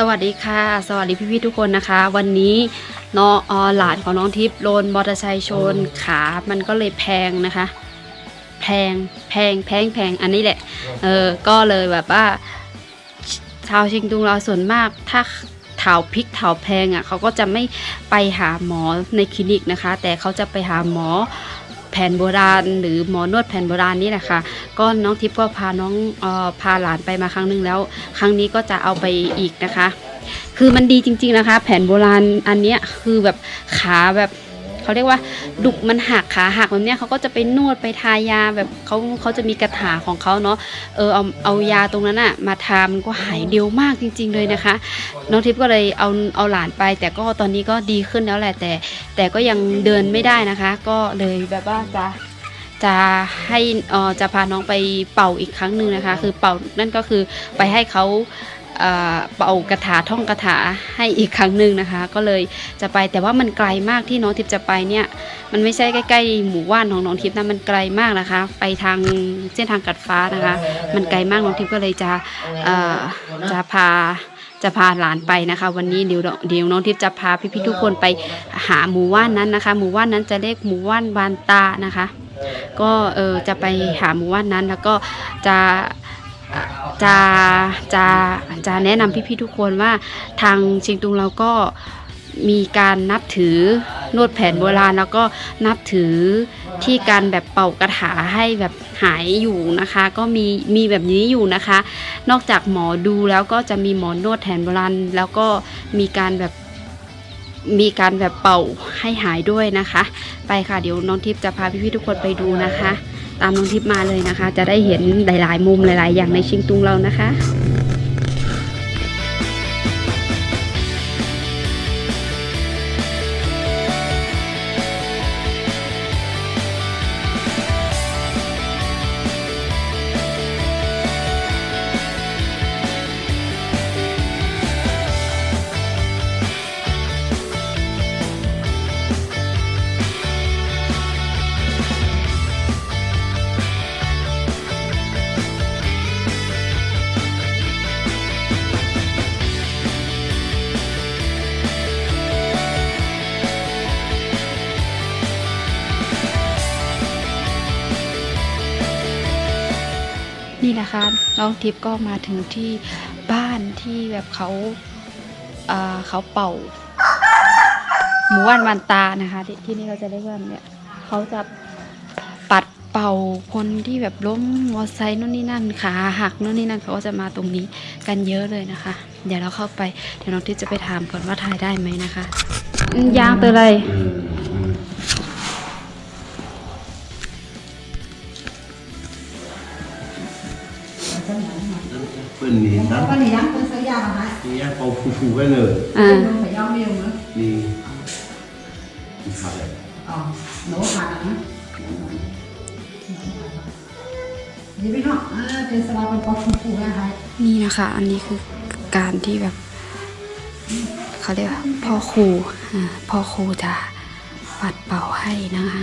สวัสดีค่ะ สวัสดีพี่ๆทุกคนนะคะ วันนี้น้องอหลานของน้องทิพย์โดนมอเตอร์ไซค์ชนขา มันก็เลยแพงนะคะ แพงแพงแพงแพงอันนี้แหละ เออก็เลยแบบว่า ชาวเชิงตุงเราส่วนมากถ้าถาพริกถาแพงอะเขาก็จะไม่ไปหาหมอในคลินิกนะคะ แต่เขาจะไปหาหมอ ผนโบราณ หรือหมอนวดแผนโบราณนี่แหละค่ะก็น้องทิพย์ก็พาน้องออพาหลานไปมาครั้งหนึ่งแล้ว ครั้งนี้ก็จะเอาไปอีกนะคะ คือมันดีจริง ๆนะคะ แผนโบราณอันเนี้ยคือแบบขาแบบ เขาเรียกว่าดุกมันหักขาหักแบบเนี้ยเขาก็จะไปนวดไปทายาแบบเขาเขาจะมีกระถาของเขาเนาะเออเอาเอายาตรงนั้นอะมาทามันก็หายเร็วมากจริง ๆ เลยนะคะ น้องทิพย์ก็เลยเอาเอาหลานไป แต่ก็ตอนนี้ก็ดีขึ้นแล้วแหละแต่ แต่ก็ยังเดินไม่ได้นะคะ ก็เลยแบบว่าจะจะให้เออจะพาน้องไปเป่าอีกครั้งหนึ่งนะคะ คือเป่านั่นก็คือไปให้เขา เป่ากระถาท่องกระถาให้อีกครั้งหนึ่งนะคะ ก็เลยจะไปแต่ว่ามันไกลมากที่น้องทิพย์จะไปเนี่ย มันไม่ใช่ใกล้ๆหมู่บ้านของน้องทิพย์นะมันไกลมากนะคะ ไปทางเส้นทางกัดฟ้านะคะ มันไกลมากน้องทิพย์ก็เลยจะจะพาจะพาหลานไปนะคะ วันนี้เดี๋ยวเดี๋ยวน้องทิพย์จะพาพี่ๆทุกคนไปหาหมู่บ้านนั้นนะคะ หมู่บ้านนั้นจะเรียกหมู่บ้านบานตานะคะ ก็เออจะไปหาหมู่บ้านนั้นแล้วก็จะ จะจะจะแนะนำพี่ๆทุกคนว่าทางเชียงตุงเราก็มีการนับถือนวดแผนโบราณแล้วก็นับถือที่การแบบเป่ากระถาให้แบบหายอยู่นะคะ ก็มีมีแบบนี้อยู่นะคะ นอกจากหมอดูแล้วก็จะมีหมอนวดแผนโบราณแล้วก็มีการแบบมีการแบบเป่าให้หายด้วยนะคะ ไปค่ะเดี๋ยวน้องทิพย์จะพาพี่ๆทุกคนไปดูนะคะ ตามน้องทิพย์มาเลยนะคะ จะได้เห็นหลาย ๆ มุมหลาย ๆ อย่างในชิงตุงเรานะคะ นี่นะคะ น้องทิพย์ก็มาถึงที่บ้านที่แบบเขาเอ่อเขาเป่า หมู่บ้านวันตานะคะที่ที่นี่เขาจะเรียกว่าเนี่ยเขาจะปัดเป่าคนที่แบบล้มมอไซค์นู่นนี่นั่นขาหักนู่นนี่นั่นเขาก็จะมาตรงนี้กันเยอะเลยนะคะ เดี๋ยวเราเข้าไปเดี๋ยวน้องทิพย์จะไปถามก่อนว่าถ่ายได้ไหมนะคะ ยางตัวอะไร bên miền có đó gì lắm con sẽ ra mà hả thì ăn phô phu phu cái lời อ่า không phải do nhiều nữa đi đi học này ờ nổ hạt hả gì biết không à trên sala con có phù phù ra hả นี่นะคะ อันนี้คือการที่แบบเขาเรียกว่าพ่อครูอ่าพ่อครูจะปัดเป่าให้นะคะ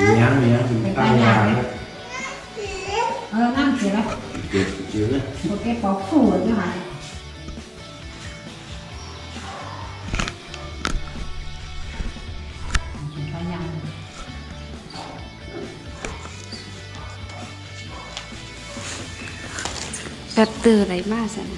มียังมียังตั้งยางเออนั่งเฉยแล้วเจ็บเจ็บเลยโอเคปอกขูดด้วยค่ะแบบตื่นอะไรมากสิน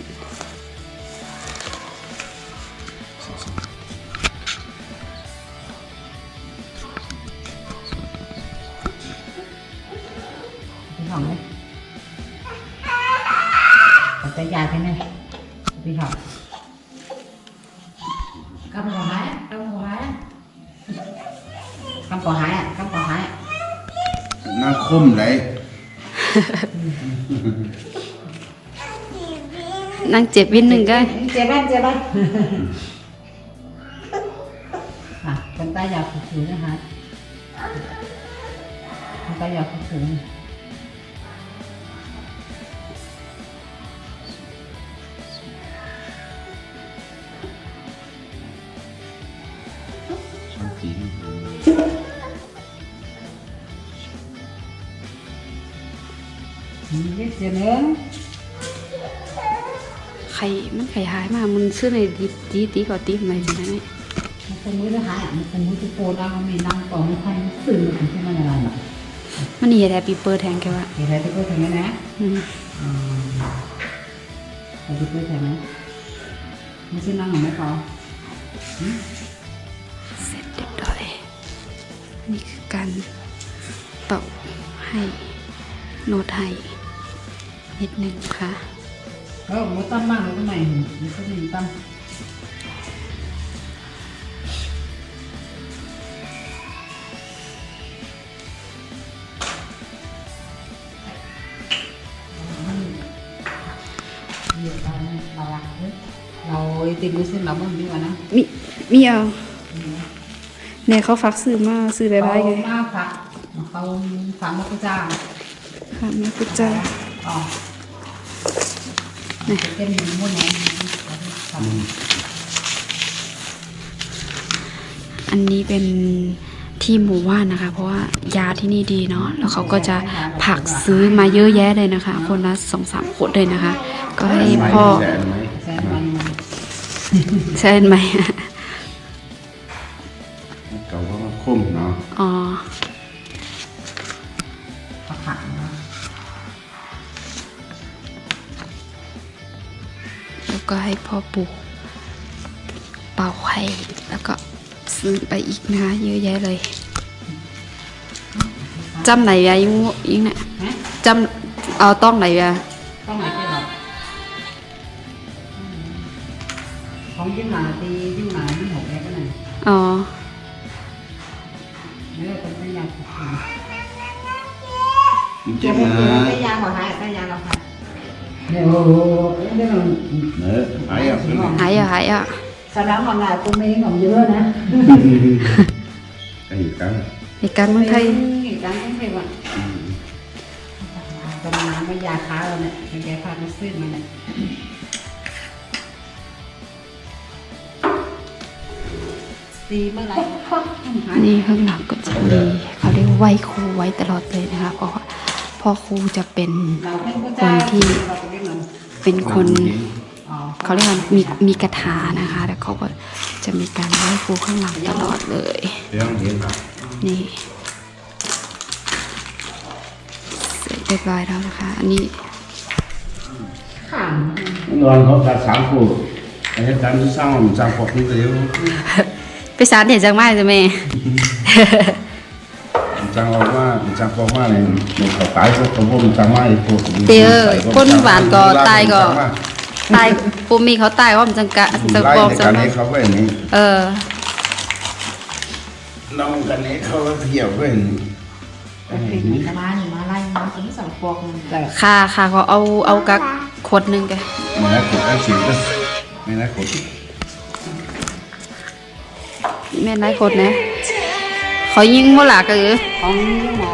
cắm cỏ hái á, cắm cỏ hái á. cắm cỏ hái à cắm cỏ hái à. nó khum đấy นั่งเจ็บวินหนึ่งก็ Chè bên, chè bên. à, con tay vào phục vụ nữa hả? Con tay vào phục vụ นี่เสียเนื้อไข่มันไข่หายมามันซื้อในดีดีตีก่อนตีใหม่จังได๋มันเป็นมือทหารมันเป็นมือที่โปรดังมันมีนั่งต่อมันพันสื่อมันถึงที่มันอะไรน่ะมันนี่แหละปีเปิดแทงแกว่าเห็นอะไรที่พูดถึงนะอืมอืมอะไรที่พูดถึงนะไม่ใช่นั่งหรือไม่พอเสร็จเรียบร้อยนี่คือการเป่าให้โน้ตให้ นิดนึงค่ะเออหมูตั้มมากเลยทำไมมันก็มีตั้มเราเราติดมือซื้อเราบ้างดีกว่านะมีมีเอาเนี่ยเขาฝากซื้อมาซื้อได้ไรไงเขามาผักเขาฝังมะกุจ้าค่ะแม่กุจ้าอ๋อนี่ เป็นหมูม้วนไหนอันนี้เป็นที่หมู่บ้านนะคะ เพราะว่ายาที่นี่ดีเนาะแล้วเขาก็จะผักซื้อมาเยอะแยะเลยนะคะ คนละสองสามขวดเลยนะคะ ก็ให้พ่อแสนไหมแซนมันใช่ไหม ก็ให้พ่อปลูกเป่าให้แล้วก็ซื้อไปอีกนะคะเยอะแยะเลยจำไหนยายิงยิงเนี่ยฮะจำเอาต้องไหนยาต้องไหนที่เราของยิ่งหนาตียิ่งหนายิ่งหกแล้ก็ไหนอ๋อเนื้อเป็นเป็นยาผูกขาดเจ็บนะเป็นยาหัวหายเป็นยาเราค่ะ เนี่ยโอ้โหเรื่องเนอะไอ้อะเป็นหายอะหายอะสนามของนายกูไม่ของเยอะนะไอ้กันเหตุการณ์เมืองไทยการต้องใช้ว่าตอนนั้นไม่ยาค้าเราเนี่ยเป็นยาค้าไม่ซื้อมาเนี่ยตีเมื่อไหร่นี่ข้างหลังก็จะมีเขาเรียกว่าไหวครูไว้ตลอดเลยนะคะเพราะว่าพ่อครูจะเป็นเราเป็นผู้จ้า เราเป็นเงินเป็นคนอ๋อเขาเรียกว่ามีมีกระถานะคะ แล้วเขาก็จะมีการไหว้ครูข้างหลังตลอดเลยเรื่องเห็นครับนี่เสร็จเรียบร้อยแล้วนะคะ อันนี้ข่างนอนเขาตัดสามคู่อันนี้การที่สร้างมันสร้างพวกนี้ก็เดี๋ยวไปสารเห็นจังไหมจ้ะแม่ จังออกมาจังพวกมาเนี่ยมันเขาตายพวกเขาพวกมันจังมาไอ้พวกเดี๋ยวคนหวานก็ตายก็ตายปูมีเขาตายว่ามันจังกะจังไล่กองในจัการงนี้เขาไว้นี่เออน้องกันนี้เขาเที่ยวไว้นี่เป็นมาหรือมาไล่มาถึงสองปอกมันแต่ค่าค่าเขาเอาเอากักขวดหนึ่งแกไม่น่าขดได้สิบเลยไม่น่าขดแม่นายขวดนะ เขายิงมั่วหลากกันเออของนี่มา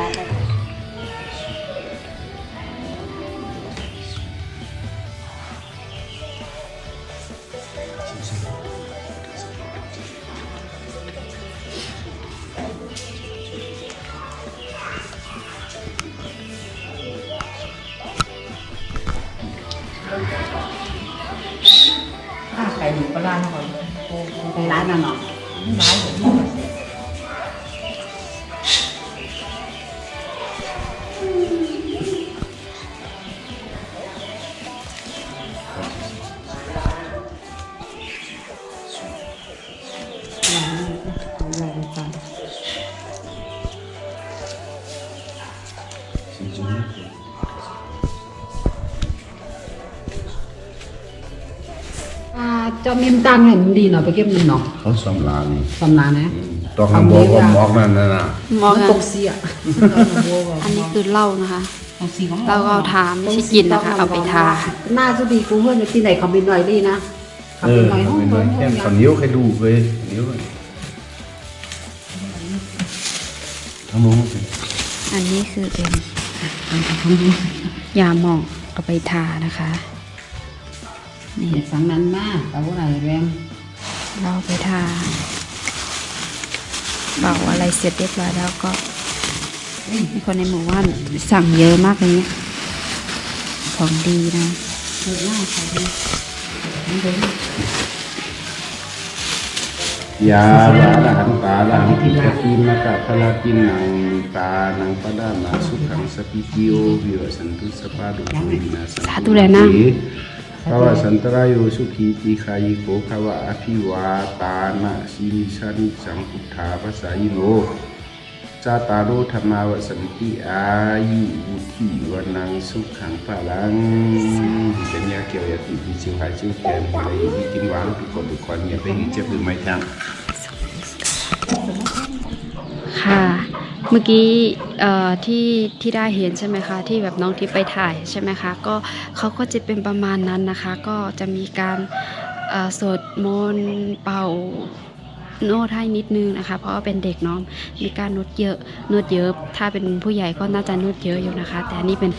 ข้าไก่หมูปลาร้าก่อนไปร้านนั่นเนาะร้าน จะมีมตังเนี่ยมันดีเนาะไปเก็บเงินเนาะเขาสำลาญนี่สำนานนะต้องทำบอกว่าบอกนั่นน่ะนะมองมันอะตกเสียอันนี้คือเหล้านะคะตกสีของเราก็เอาทานไม่ใช่กินนะคะเอาไปทาหน้าสุดีกูเพื่อนที่ไหนเขาเป็นหน่อยดีนะเขาเอเป็อนหน่อยเป็นหน่อยแค่ห้ข้าอวเหนียวแค่ดูเลยเหนียวทำรู้มั้ยอันนี้คือเป็นยาหมองเอาไปทานะคะ นี่เด็กสังนั้นมากแต่ว่าไหนแรงเราเอาไปทาเป่าอะไรเสร็จเรียบร้อยแล้วก็มีคนในหมู่บ้านสั่งเยอะมากเลยเนี่ยของดีนะเปิดหน้าใส่เลยมันเดินยาลาลาหันตาลาหันติปติมากะพลาตินังตานังปะดานาสุขังสปิติโอวิวสันตุสปาดุวินาสันสาธุเลยนะภาวะสันตรายโยสุขีติขายิโกภาวะอภิวาตานะสีนิสานิสังพุทธาภาษายิโนจาตาโรธรรมาวสันติอายุวุธิวันังสุขังพลังเป็นยาเกี่ยวยาติพิชิวหายชิวแกนอะไรที่กินหวานทุกคนทุกคนอย่าไปหิเจ็บหรือไม่จังค่ะ เมื่อกี้ที่ที่ได้เห็นใช่ไหมคะ ที่แบบน้องทิพไปถ่ายใช่ไหมคะก็เขาก็จะเป็นประมาณนั้นนะคะ ก็จะมีการสวดมนต์เป่าโน้ตให้นิดนึงนะคะ เพราะว่าเป็นเด็กน้องมีการโน้ตเยอะโน้ตเยอะ ถ้าเป็นผู้ใหญ่ก็น่าจะโน้ตเยอะอยู่นะคะ แต่อันนี้เป็น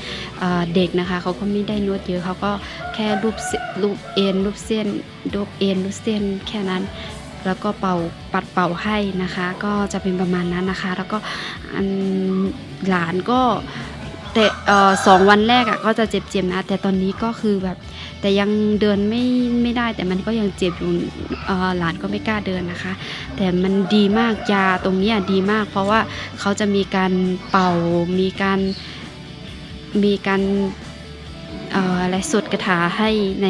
เด็กนะคะเขาก็ไม่ได้โน้ตเยอะเขาก็แค่รูปเสรูปเอ็นรูปเส้นรูปเอ็นรูปเส้นแค่นั้น แล้วก็เป่าปัดเป่าให้นะคะ ก็จะเป็นประมาณนั้นนะคะ แล้วก็อันหลานก็แต่สองวันแรกอะก็จะเจ็บๆนะ แต่ตอนนี้ก็คือแบบแต่ยังเดินไม่ไม่ได้แต่มันก็ยังเจ็บอยู่หลานก็ไม่กล้าเดินนะคะ แต่มันดีมากยาตรงนี้ดีมาก เพราะว่าเขาจะมีการเป่ามีการมีการ เอ่ออะไรสวดคาถาให้ใน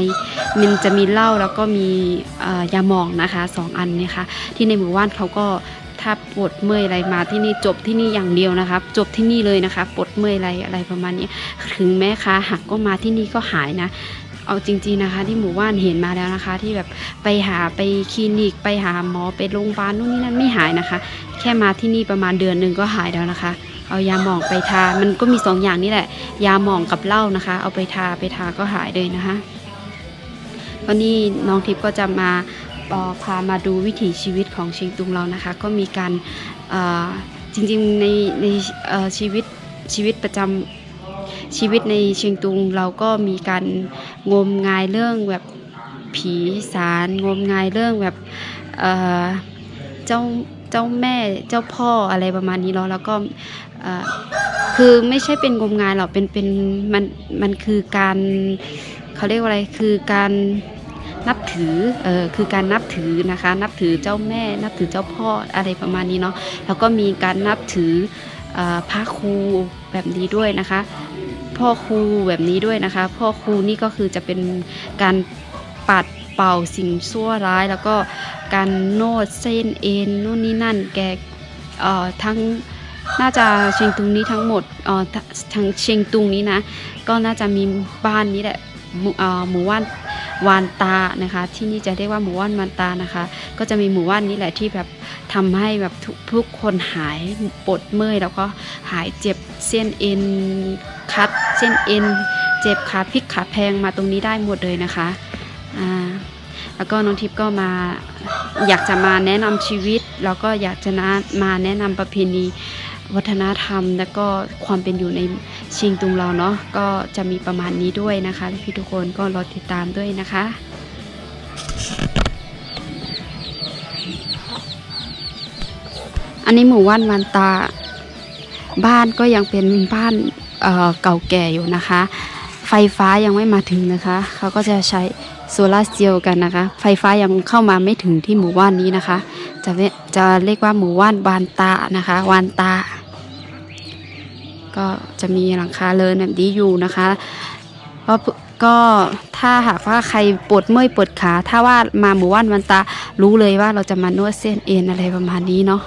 มันจะมีเหล้าแล้วก็มียาหมองนะคะสองอันนี่ยค่ะที่ในหมู่บ้านเขาก็ถ้าปวดเมื่อยอะไรมาที่นี่จบที่นี่อย่างเดียวนะคะจบที่นี่เลยนะคะปวดเมื่อยอะไรอะไรประมาณนี้ ถึงแม้ขาหักก็มาที่นี่ก็หายนะเอาจริงๆนะคะที่หมู่บ้านเห็นมาแล้วนะคะ ที่แบบไปหาไปคลินิก ไปหาหมอไปโรงพยาบาลนู่นนี่นั่นไม่หายนะคะ แค่มาที่นี่ประมาณเดือนหนึ่งก็หายแล้วนะคะ เอายาหมองไปทา มันก็มีสองอย่างนี่แหละ ยาหมองกับเหล้านะคะ เอาไปทาไปทาก็หายเลยนะคะก็นี่น้องทิพย์ก็จะมาพามาดูวิถีชีวิตของเชียงตุงเรานะคะ ก็มีการจริงๆในในชีวิตชีวิตประจำชีวิตในเชียงตุงเราก็มีการงมงายเรื่องแบบผีสารงมงายเรื่องแบบเเจ้าเจ้าแม่เจ้าพ่ออะไรประมาณนี้เนาะแล้วก็ คือไม่ใช่เป็นงมงายหรอกเป็นเป็นมันมันคือการเขาเรียกว่าอะไรคือการนับถือเออคือการนับถือนะคะ นับถือเจ้าแม่ นับถือเจ้าพ่ออะไรประมาณนี้เนาะแล้วก็มีการนับถือพระครูแบบนี้ด้วยนะคะ พ่อครูแบบนี้ด้วยนะคะ พ่อครูนี่ก็คือจะเป็นการปัดเป่าสิ่งชั่วร้าย แล้วก็การโนดเส้นเอ็นนู่นนี่นั่นแกเอ่อทั้ง น่าจะเชียงตุงนี้ทั้งหมดเอ่อทั้งเชียงตุงนี้นะ ก็น่าจะมีบ้านนี้แหละหมู่เอ่อหมู่บ้านวานตานะคะ ที่นี่จะเรียกว่าหมู่บ้านวานตานะคะ ก็จะมีหมู่บ้านนี้แหละที่แบบทำให้แบบทุกคนหายปวดเมื่อยแล้วก็หายเจ็บเส้นเอ็นคัดเส้นเอ็นเจ็บขาพลิกขาแพงมาตรงนี้ได้หมดเลยนะคะอ่าแล้วก็น้องทิพย์ก็มาอยากจะมาแนะนำชีวิต แล้วก็อยากจะนะมาแนะนำประเพณี วัฒนธรรม แล้วก็ความเป็นอยู่ในชียงตุงเราเนาะก็จะมีประมาณนี้ด้วยนะคะ พี่ทุกคนก็รอติดตามด้วยนะคะอันนี้หมู่บ้านวันตาบ้านก็ยังเป็นบ้านเเก่าแก่อยู่นะคะ ไฟฟ้ายังไม่มาถึงนะคะ เขาก็จะใช้โซลาร์เซลล์กันนะคะ ไฟฟ้ายังเข้ามาไม่ถึงที่หมู่บ้านนี้นะคะ จะจะเรียกว่าหมู่บ้านวานตานะคะวานตา ก็จะมีหลังคาเรินแบบนี้อยู่นะคะก็ก็ถ้าหากว่าใครปวดเมื่อยปวดขา ถ้าว่ามาหมู่บ้านวันตารู้เลยว่าเราจะมานวดเส้นเอ็นอะไรประมาณนี้เนาะ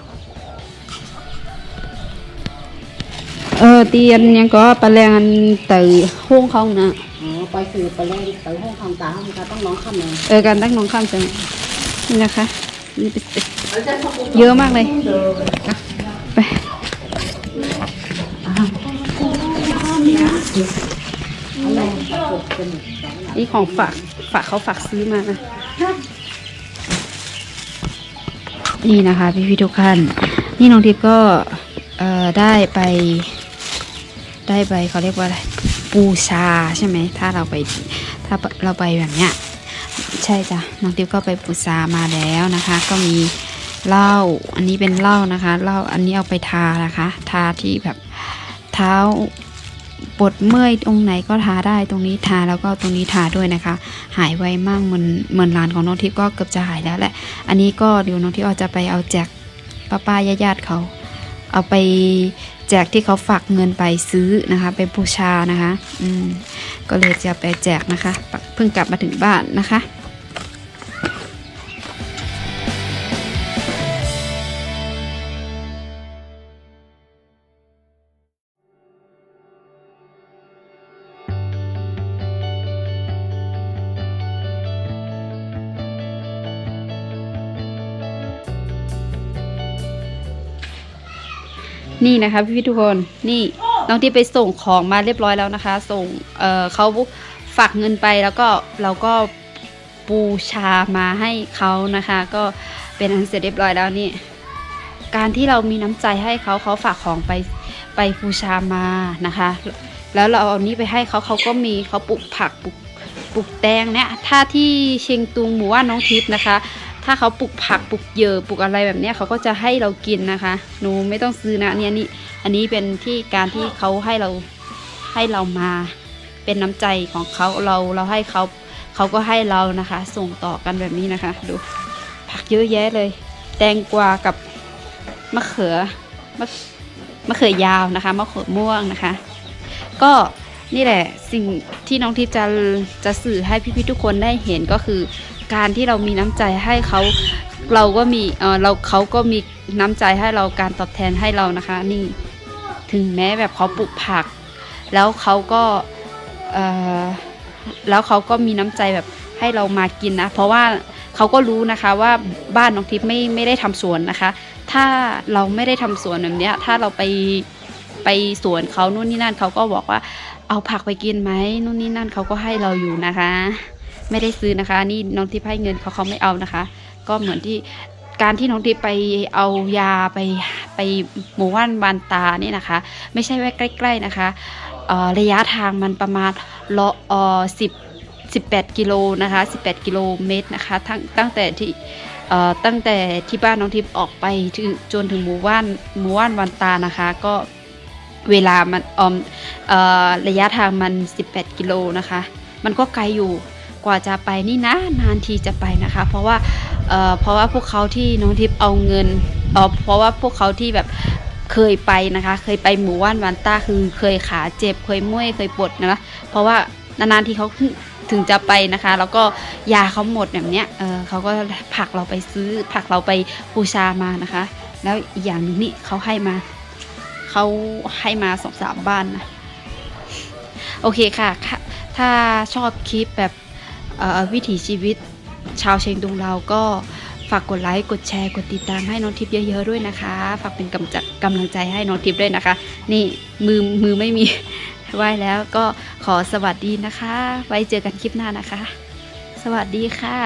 เออเตียนยังก็ปลาแรงอันตือห้องเขานะอ๋อไปสื่อไปเล่นไปห้องทำตาห้องตาต้องน้องข้ามเลยเออการตั้งน้องข้ามใช่ไหมนี่นะคะนี่เป็นเยอะมากเลยไป นี่ของฝาก ฝากเขาฝากซื้อมานะ นี่นะคะพี่พี่ๆทุกท่าน นี่น้องทิพย์ก็ได้ไป ได้ไปเขาเรียกว่าอะไร ปูชาใช่ไหม ถ้าเราไปถ้าเราไปแบบเนี้ย ใช่จ้ะ น้องทิพย์ก็ไปปูซามาแล้วนะคะ ก็มีเหล้า อันนี้เป็นเหล้านะคะ เหล้า อันนี้เอาไปทานะคะ ทาที่แบบเท้า ปวดเมื่อยตรงไหนก็ทาได้ตรงนี้ทาแล้วก็ตรงนี้ทาด้วยนะคะ หายไวมากเหมือนเหมือนร้านของน้องทิพย์ก็เกือบจะหายแล้วแหละ อันนี้ก็เดี๋ยวน้องทิพย์อาจจะไปเอาแจกป้าป้าญาติๆเขาเอาไปแจกที่เขาฝากเงินไปซื้อนะคะ ไปบูชานะคะ อืมก็เลยจะไปแจกนะคะเพิ่งกลับมาถึงบ้านนะคะ นี่นะคะพี่พี่ทุกคนนี่น้องที่ไปส่งของมาเรียบร้อยแล้วนะคะ ส่งเอ่อเขาฝากเงินไปแล้วก็เราก็บูชามาให้เขานะคะ ก็เป็นอันเสร็จเรียบร้อยแล้วนี่ การที่เรามีน้ำใจให้เขาเขาฝากของไปไปบูชามานะคะ แล้วเราเอานี้ไปให้เขาเขาก็มีเขาปลูกผักปลูกปลูกแตงเนี่ยถ้าที่เชียงตุงหมู่ว่าน้องทิพย์นะคะ ถ้าเขาปลูกผักปลูกเยอปลูกอะไรแบบนี้เขาก็จะให้เรากินนะคะ หนูไม่ต้องซื้อนะเนี่ยนี่อันนี้เป็นที่การที่เขาให้เราให้เรามาเป็นน้ำใจของเขาเราเราให้เขาเขาก็ให้เรานะคะ ส่งต่อกันแบบนี้นะคะ ดูผักเยอะแยะเลย แตงกวากับมะเขือมะมะเขือยาวนะคะมะเขือม่วงนะคะ ก็นี่แหละสิ่งที่น้องทิพย์จะจะสื่อให้พี่ๆทุกคนได้เห็นก็คือ การที่เรามีน้ำใจให้เขาเราก็มีเออเราเขาก็มีน้ำใจให้เราการตอบแทนให้เรานะคะ นี่ถึงแม้แบบเขาปลูกผัก แล้วเขาก็เออแล้วเขาก็มีน้ำใจแบบให้เรามากินนะ เพราะว่าเขาก็รู้นะคะว่าบ้านน้องทิพย์ไม่ไม่ได้ทำสวนนะคะ ถ้าเราไม่ได้ทำสวนแบบนี้ถ้าเราไปไปสวนเขานู่นนี่นั่นเขาก็บอกว่าเอาผักไปกินไหมนู่นนี่นั่นเขาก็ให้เราอยู่นะคะ ไม่ได้ซื้อนะคะ นี่น้องทิพย์ให้เงินเขาเขาไม่เอานะคะ ก็เหมือนที่การที่น้องทิพย์ไปเอายาไปไปหมู่บ้านบานตานี่นะคะ ไม่ใช่ว่าใกล้ ๆนะคะระยะทางมันประมาณรอเอ่อสิบสิบแปดกิโลนะคะสิบแปดกิโลเมตรนะคะทั้งตั้งแต่ที่เอ่อตั้งแต่ที่บ้านน้องทิพย์ออกไปถึงจนถึงหมู่บ้านหมู่บ้านวันตานะคะ ก็เวลามันออมเอ่อระยะทางมัน 18 กิโลนะคะ มันก็ไกลอยู่ กว่าจะไปนี่นะนานทีจะไปนะคะ เพราะว่าเอ่อเพราะว่าพวกเขาที่น้องทิพย์เอาเงินเออเพราะว่าพวกเขาที่แบบเคยไปนะคะ เคยไปหมู่บ้านวันต้าคือเคยขาเจ็บเคยมื่ยเคยปวดนะเพราะว่านานๆที่เขาถึงจะไปนะคะ แล้วก็ยาเขาหมดแบบเนี้ยเออเขาก็ผลักเราไปซื้อผลักเราไปบูชามานะคะ แล้วอีกอย่างหนึงนี่เขาให้มาเขาให้มาสองสามบ้านนะโอเคค่ะ ถ้าชอบคลิปแบบ วิถีชีวิตชาวเชียงตุงเราก็ฝากกดไลค์ กดแชร์ กดติดตามให้น้องทิพย์เยอะๆด้วยนะคะ ฝากเป็นกำจัดกำลังใจให้น้องทิพย์ด้วยนะคะ นี่มือมือไม่มีไหวแล้วก็ขอสวัสดีนะคะ ไว้เจอกันคลิปหน้านะคะ สวัสดีค่ะ